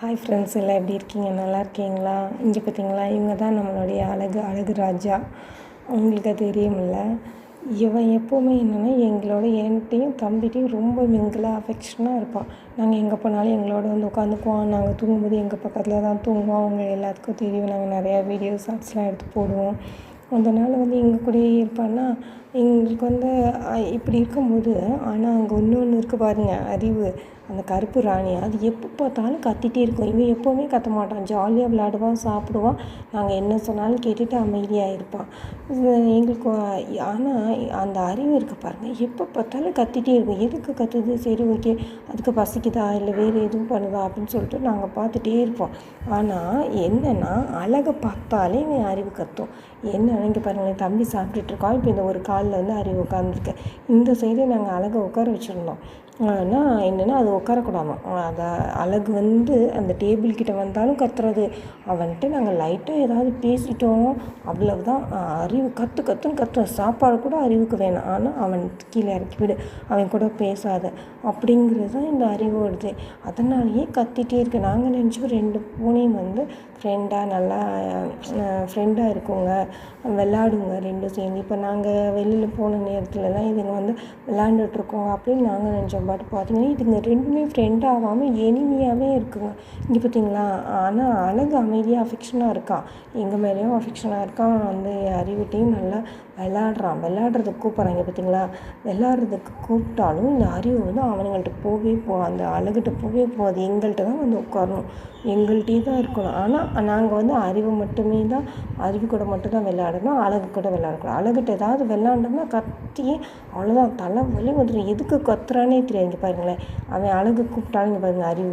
Hi friends எல்லாம் எப்படி இருக்கீங்க? நல்லா இருக்கீங்களா? இங்கே பார்த்தீங்களா இவங்க தான் நம்மளுடைய அழகு அழகு ராஜா. அவங்களுக்கு தெரியுமில்ல இவன் எப்போவுமே என்னென்னா எங்களோட என்கிட்டையும் தம்பிகிட்டையும் ரொம்ப மிங்கிளாக அஃபெக்ஷனாக இருப்பான். நாங்கள் எங்கே போனாலும் எங்களோட வந்து உட்காந்துக்குவான் நாங்கள் தூங்கும்போது எங்கள் பக்கத்தில் தான் தூங்குவோம். அவங்க எல்லாத்துக்கும் தெரியும். நாங்கள் நிறையா வீடியோ ஷார்ட்ஸ்லாம் எடுத்து போடுவோம். அதனால் வந்து எங்கள் கூடயே இருப்பான்னா எங்களுக்கு வந்து இப்படி இருக்கும்போது ஆனால் அங்கே இன்னொன்று இருக்குது பாருங்கள் அறிவு. அந்த கருப்பு ராணி அது எப்போ பார்த்தாலும் கத்திகிட்டே இருக்கும். இவன் எப்போவுமே கத்த மாட்டான். ஜாலியாக விளையாடுவான் சாப்பிடுவான். நாங்கள் என்ன சொன்னாலும் கேட்டுட்டு அமைதியாக இருப்பான். எங்களுக்கு ஆனால் அந்த அறிவு இருக்குது பாருங்கள் எப்போ பார்த்தாலும் கத்திகிட்டே இருக்கும். எதுக்கு கத்துது? சரி ஓகே. அதுக்கு பசிக்குதா? இல்லை வேறு எதுவும் பண்ணுதா? அப்படின்னு சொல்லிட்டு நாங்கள் பார்த்துட்டே இருப்போம். ஆனால் என்னென்னா அழகை பார்த்தாலே இவன் அறிவு கத்தும். என்ன இங்கே பாருங்களேன் தம்பி சாப்பிட்டுட்டு இருக்கான் இப்போ இந்த ஒரு காலில் வந்து அறிவு உட்காந்துருக்கு இந்த சைடே நாங்கள் அழகை உட்கார வச்சுருந்தோம். ஆனால் என்னென்னா அது உட்காரக்கூடாமா அதை அழகு வந்து அந்த டேபிள் கிட்ட வந்தாலும் கத்துறது. அவன்ட்டு நாங்கள் லைட்டாக ஏதாவது பேசிட்டோம். அவ்வளவுதான். அறிவு கற்று கற்றுன்னு கத்தும் சாப்பாடு கூட அறிவுக்கு வேணாம். ஆனால் அவன் கீழே இறக்கி விடு. அவன் கூட பேசாத. அப்படிங்கிறது தான் இந்த அறிவோடுது. அதனாலேயே கத்திகிட்டே இருக்கு. நாங்கள் நினச்சோம் ரெண்டு பூனையும் வந்து ஃப்ரெண்டாக நல்லா ஃப்ரெண்டாக இருக்குங்க. விளாடுங்க ரெண்டும் சேர்ந்து. இப்போ நாங்கள் வெளியில் போன நேரத்துலலாம் இதுங்க வந்து விளாண்டுட்ருக்கோம் அப்படின்னு நாங்கள் நினச்சோம். பட் பார்த்தீங்கன்னா இதுங்க ரெண்டுமே ஃப்ரெண்ட் ஆகாமல் எனிமையாகவே இருக்குங்க. இங்கே பார்த்தீங்களா ஆனால் அழகு அமைதியாக அஃபெக்ஷனாக இருக்கான் எங்கள் மேலேயும் அஃபெக்ஷனாக இருக்கான் வந்து அறிவிட்டையும் நல்லா விளாட்றான் விளாட்றதுக்கு கூப்பிட்றாங்க பார்த்தீங்களா? விளாட்றதுக்கு கூப்பிட்டாலும் இந்த அறிவு வந்து அவனுங்கள்ட்ட போகவே போ அந்த அழகிட்ட போகவே போகாது. எங்கள்கிட்ட தான் வந்து உட்காரணும். எங்கள்கிட்டயே தான் இருக்கணும். ஆனால் நாங்கள் வந்து அறிவு மட்டுமே தான் அறிவு கூட மட்டும் தான் விளையாடணும். அழகு கூட விளையாடக்கூடாது. அழகிட்ட ஏதாவது விளாண்டோம்னா கத்தி அவ்வளோதான் தலை வலி வந்துடும் எதுக்கு கத்துறானே தெரியாது. இங்கே பாருங்களேன். அவன் அழகு கூப்பிட்டாலும் இங்கே பாருங்கள் அறிவு